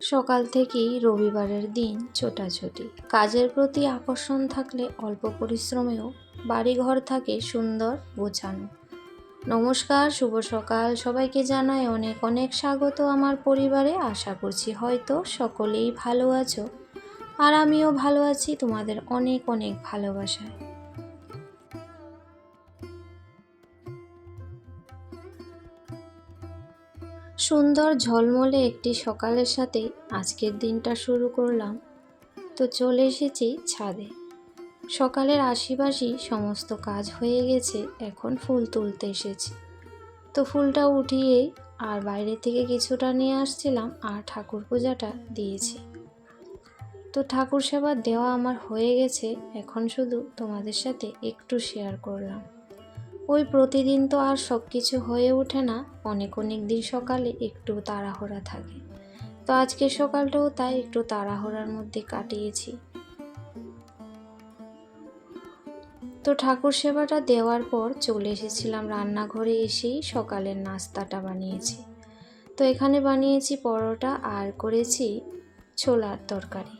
সকাল থেকেই রবিবারের দিন ছোটাছুটি। কাজের প্রতি আকর্ষণ থাকলে অল্প পরিশ্রমেও বাড়িঘর থাকে সুন্দর, গোছানো। নমস্কার, শুভ সকাল। সবাইকে জানাই অনেক অনেক স্বাগত আমার পরিবারে। আশা করছি হয়তো সকলেই ভালো আছো। আর আমিও ভালো আছি তোমাদের অনেক অনেক ভালোবাসায়। সুন্দর ঝলমলে একটি সকালের সাথে আজকের দিনটা শুরু করলাম। তো চলে এসেছি ছাদে। সকালের আশিপাশি সমস্ত কাজ হয়ে গেছে, এখন ফুল তুলতে এসেছি। তো ফুলটা উঠিয়ে আর বাইরে থেকে কিছুটা নিয়ে আসছিলাম আর ঠাকুর পূজাটা দিয়েছি। তো ঠাকুর সেবা দেওয়া আমার হয়ে গেছে, এখন শুধু তোমাদের সাথে একটু শেয়ার করলাম। ওই প্রতিদিন তো আর সব কিছু হয়ে ওঠে না। অনেক অনেক দিন সকালে একটু তাড়াহুড়া থাকে। তো আজকে সকালটাও তাই একটু তাড়াহুড়ার মধ্যে কাটিয়েছি। তো ঠাকুর সেবাটা দেওয়ার পর চলে এসেছিলাম রান্নাঘরে এসেই সকালের নাস্তাটা বানিয়েছি। তো এখানে বানিয়েছি পরোটা আর করেছি ছোলার তরকারি।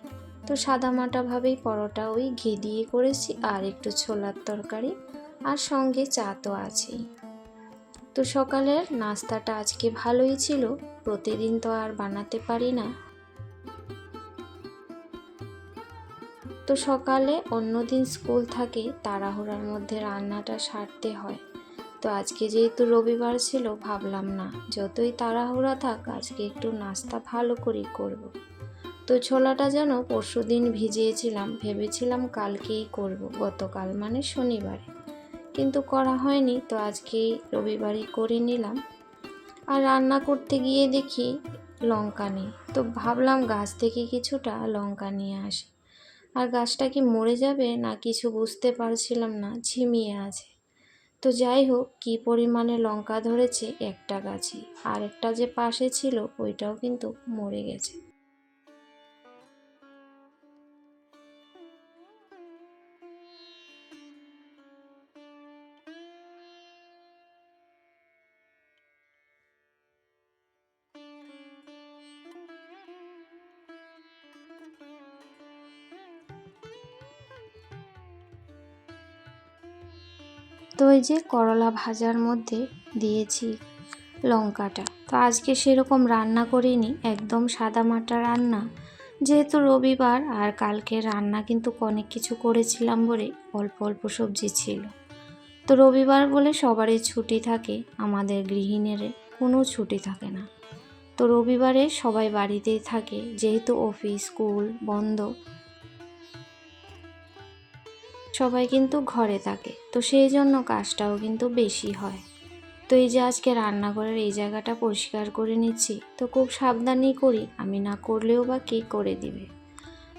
তো সাদামাটাভাবেই পরোটা ওই ঘি দিয়ে করেছি আর একটু ছোলার তরকারি। আর সঙ্গে চা তো আছেই। তো সকালের নাস্তাটা আজকে ভালোই ছিল, প্রতিদিন তো আর বানাতে পারি না। তো সকালে অন্যদিন স্কুল থাকে, তাড়াহুড়ার মধ্যে রান্নাটা সারতে হয়। তো আজকে যেহেতু রবিবার ছিল, ভাবলাম না, যতই তাড়াহুড়া থাক, আজকে একটু নাস্তা ভালো করে করব। তো ছোলাটা যেন পরশু দিন ভিজিয়েছিলাম, ভেবেছিলাম কালকেই করব, গতকাল মানে শনিবারে। কিন্তু করা হয়নি, তো আজকে রবিবারই করে নিলাম। আর রান্না করতে গিয়ে দেখি লঙ্কা নেই, তো ভাবলাম গাছ থেকে কিছুটা লঙ্কা নিয়ে আসি। আর গাছটা কি মরে যাবে না কিছু বুঝতে পারছিলাম না, ঝিমিয়ে আছে। তো যাই হোক, কী পরিমাণে লঙ্কা ধরেছে একটা গাছে আর একটা যে পাশে ছিল, ওইটাও কিন্তু মরে গেছে। তো ওই যে করলা ভাজার মধ্যে দিয়েছি লঙ্কাটা। তো আজকে সেরকম রান্না করিনি, একদম সাদা মাটা রান্না। যেহেতু রবিবার আর কালকে রান্না কিন্তু অনেক কিছু করেছিলাম বলে অল্প অল্প সবজি ছিল। তো রবিবার বলে সবারই ছুটি থাকে, আমাদের গৃহিণীর কোনো ছুটি থাকে না। তো রবিবারে সবাই বাড়িতেই থাকে, যেহেতু অফিস, স্কুল, বন্ধ। সবাই কিন্তু ঘরে থাকে, তো সেই জন্য কাজটাও কিন্তু বেশি হয়। তো এই যে আজকে রান্নাঘরের এই জায়গাটা পরিষ্কার করে নিচ্ছি, তো খুব সাবধানেই করি, আমি না করলেও বা কে করে দিবে?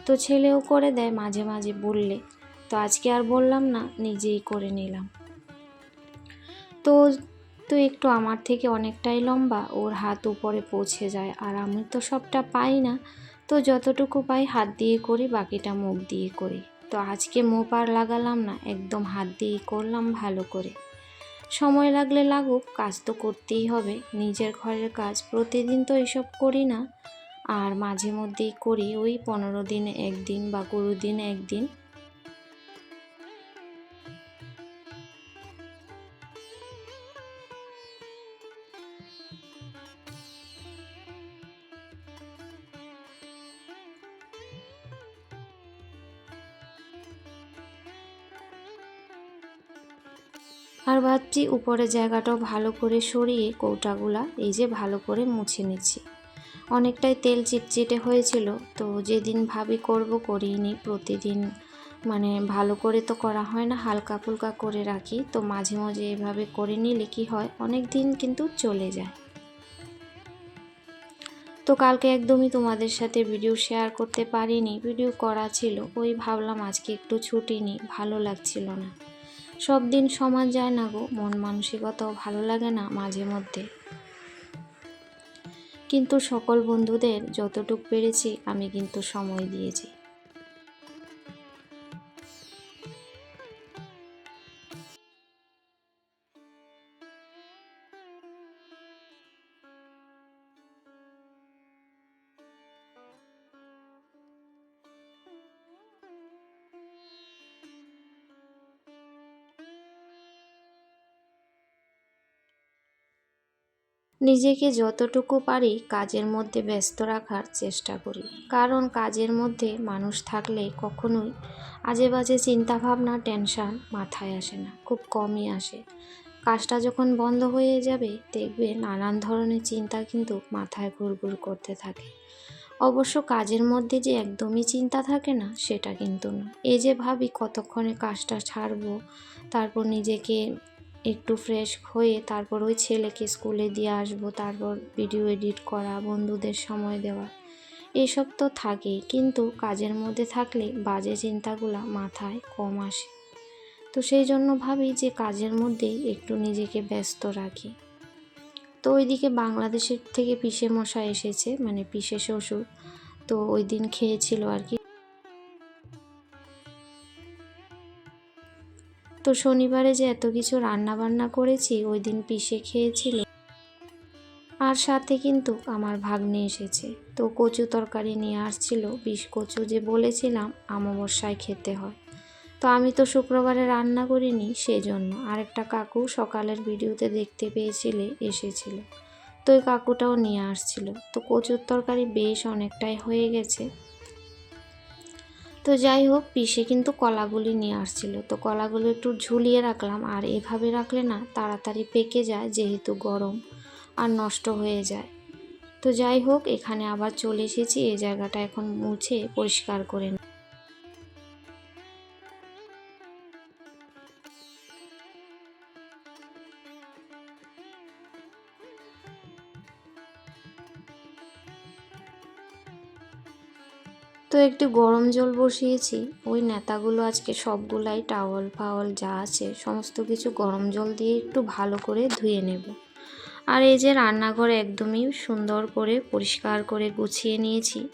তো ছেলেও করে দেয়, মাঝে মাঝে বললে, তো আজকে আর বললাম না, নিজেই করে নিলাম। তো তো একটু আমার থেকে অনেকটাই লম্বা, ওর হাত উপরে পৌঁছে যায়, আর আমি তো সবটা পাই না, তো যতটুকু পাই হাত দিয়ে করি, বাকিটা মুখ দিয়ে করি। তো আজকে মোপার লাগালাম না, একদম হাত দিয়েই করলাম ভালো করে। সময় লাগলে লাগুক, কাজ তো করতেই হবে, নিজের ঘরের কাজ প্রতিদিন তো এসব করি না। আর মাঝে মধ্যেই করি, ওই পনেরো দিন একদিন বা কুড়ি দিন একদিন। আর ভাবছি উপরের জায়গাটাও ভালো করে সরিয়ে কৌটাগুলা এই যে ভালো করে মুছে নিচ্ছি। অনেকটাই তেল চিটচিটে হয়েছিল, তো যেদিন ভাবি করব করিনি, প্রতিদিন মানে ভালো করে তো করা হয় না, হালকা ফুলকা করে রাখি, তো মাঝে মাঝে এভাবে করে নিলে কি হয় অনেক দিন কিন্তু চলে যায়। তো কালকে একদমই তোমাদের সাথে ভিডিও শেয়ার করতে পারিনি, ভিডিও করা ছিল, ওই ভাবলাম আজকে একটু ছুটি নিই, ভালো লাগছিল না। সব দিন সমান যায় না গো। মন মানসিকতাও ভালো লাগে না মাঝে মধ্যে। কিন্তু সকল বন্ধুদের যতটুক পেরেছি, আমি কিন্তু সময় দিয়েছি। নিজেকে যতটুকু পারি কাজের মধ্যে ব্যস্ত রাখার চেষ্টা করি। কারণ কাজের মধ্যে মানুষ থাকলে কখনোই আজে বাজে চিন্তাভাবনা, টেনশান মাথায় আসে না, খুব কমই আসে। কাজটা যখন বন্ধ হয়ে যাবে দেখবে নানান ধরনের চিন্তা কিন্তু মাথায় ঘুরঘুর করতে থাকে। অবশ্য কাজের মধ্যে যে একদমই চিন্তা থাকে না, সেটা কিন্তু না এই যে ভাবি কতক্ষণে কাজটা ছাড়বো, তারপর নিজেকে একটু ফ্রেশ হয়ে তারপর ওই ছেলেকে স্কুলে দিয়ে আসব, তারপর ভিডিও এডিট করা, বন্ধুদের সময় দেওয়া। এসব তো থাকেই, কিন্তু কাজের মধ্যে থাকলে বাজে চিন্তাগুলো মাথায় কম আসে। তো সেই জন্য ভাবি যে কাজের মধ্যেই একটু নিজেকে ব্যস্ত রাখি। তো ওইদিকে বাংলাদেশের থেকে পিসে মশা এসেছে মানে পিসে শ্বশুর। তো ওই দিন খেয়েছিল আর কি। তো শনিবারে যে এত কিছু রান্না বান্না করেছি, ওই দিন পিষে খেয়েছিল আর সাথে কিন্তু আমার ভাগ্নে এসেছে। তো কচু তরকারি নিয়ে আসছিল, বিষ কচু যে বলেছিলাম অমাবস্যায় খেতে হয়। তো আমি তো শুক্রবারে রান্না করিনি, সেজন্য আরেকটা কাকু সকালের ভিডিওতে দেখতে পেয়েছিলে, এসেছিল। তো ওই কাকুটাও নিয়ে আসছিল। তো কচুর তরকারি বেশ অনেকটাই হয়ে গেছে। তো যাই হোক, পিসে কিন্তু কলাগুলি নিয়ে আসছিল। তো কলাগুলো একটু ঝুলিয়ে রাখলাম, আর এভাবে রাখলে না তাড়াতাড়ি পেকে যায় যেহেতু গরম আর নষ্ট হয়ে যায়। তো যাই হোক, এখানে আবার চলে এসেছি এই জায়গাটা এখন মুছে পরিষ্কার করে তো একটু গরম জল বসিয়েছি। ওই নেতাগুলো আজকে সবগুলাই টাওয়াল ফাওয়াল যা আছে সমস্ত কিছু গরম জল দিয়ে একটু ভালো করে ধুয়ে নেব। আর এই যে রান্নাঘর একদমই সুন্দর করে পরিষ্কার করে গুছিয়ে নিয়েছি।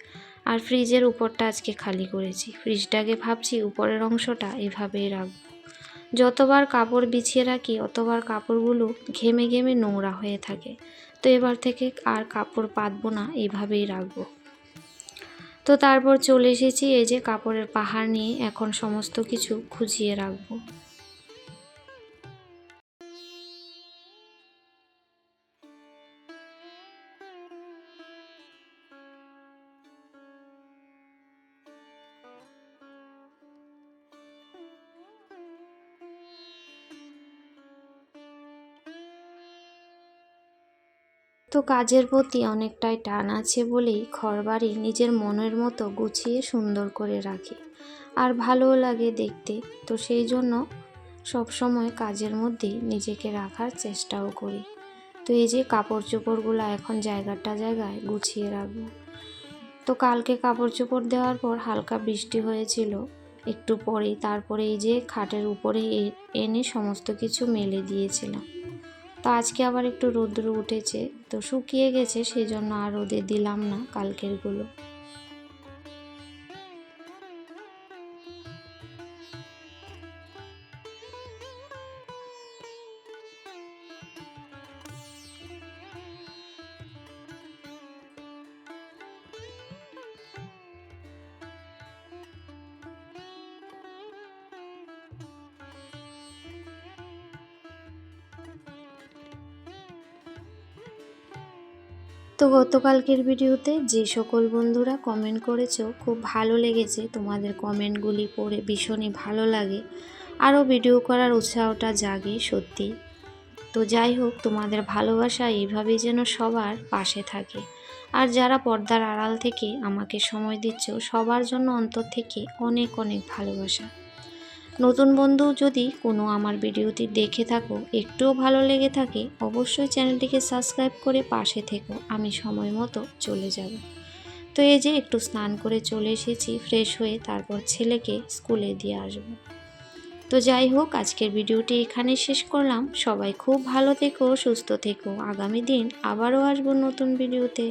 আর ফ্রিজের উপরটা আজকে খালি করেছি। ফ্রিজটাকে ভাবছি উপরের অংশটা এভাবেই রাখব। যতবার কাপড় বিছিয়ে রাখি, অতবার কাপড়গুলো ঘেমে ঘেমে নোংরা হয়ে থাকে। তো এবার থেকে আর কাপড় পাতবো না এইভাবেই রাখব। তো তারপর চলে এসেছি এই যে কাপড়ের পাহাড় নিয়ে। এখন সমস্ত কিছু খুঁজিয়ে রাখব। কাজের প্রতি অনেকটাই টান আছে বলেই ঘরবাড়ি নিজের মনের মতো গুছিয়ে সুন্দর করে রাখি। আর ভালোও লাগে দেখতে। তো সেই জন্য সবসময় কাজের মধ্যেই নিজেকে রাখার চেষ্টাও করি। তো এই যে কাপড় চোপড়গুলো এখন জায়গাটা জায়গায় গুছিয়ে রাখব। তো কালকে কাপড় চোপড় দেওয়ার পর হালকা বৃষ্টি হয়েছিল। একটু পরেই, তারপরে এই যে খাটের উপরে এনে সমস্ত কিছু মেলে দিয়েছিলাম। তো আজকে আবার একটু রৌদ্র উঠেছে, তো শুকিয়ে গেছে সেই জন্য আর রোদে দিলাম না কালকেরগুলো। তো গতকালকের ভিডিওতে যে সকল বন্ধুরা কমেন্ট করেছ, খুব ভালো লেগেছে। তোমাদের কমেন্টগুলি পড়ে ভীষণই ভালো লাগে। আরও ভিডিও করার উৎসাহটা জাগে, সত্যি। তো যাই হোক, তোমাদের ভালোবাসা এইভাবেই যেন সবার পাশে থাকে। আর যারা পর্দার আড়াল থেকে আমাকে সময় দিচ্ছ, সবার জন্য অন্তর থেকে অনেক অনেক ভালোবাসা। নতুন বন্ধু যদি কোনো আমার ভিডিওটি দেখে থাকো, একটুও ভালো লেগে থাকে, অবশ্যই চ্যানেলটিকে সাবস্ক্রাইব করে পাশে থেকো, আমি সময় মতো চলে যাব। তো এই যে একটু স্নান করে চলে এসেছি, ফ্রেশ হয়ে তারপর ছেলেকে স্কুলে দিয়ে আসব। তো যাই হোক, আজকের ভিডিওটি এখানে শেষ করলাম। সবাই খুব ভালো থেকো, সুস্থ থেকো। আগামী দিন আবারও আসব নতুন ভিডিওতে।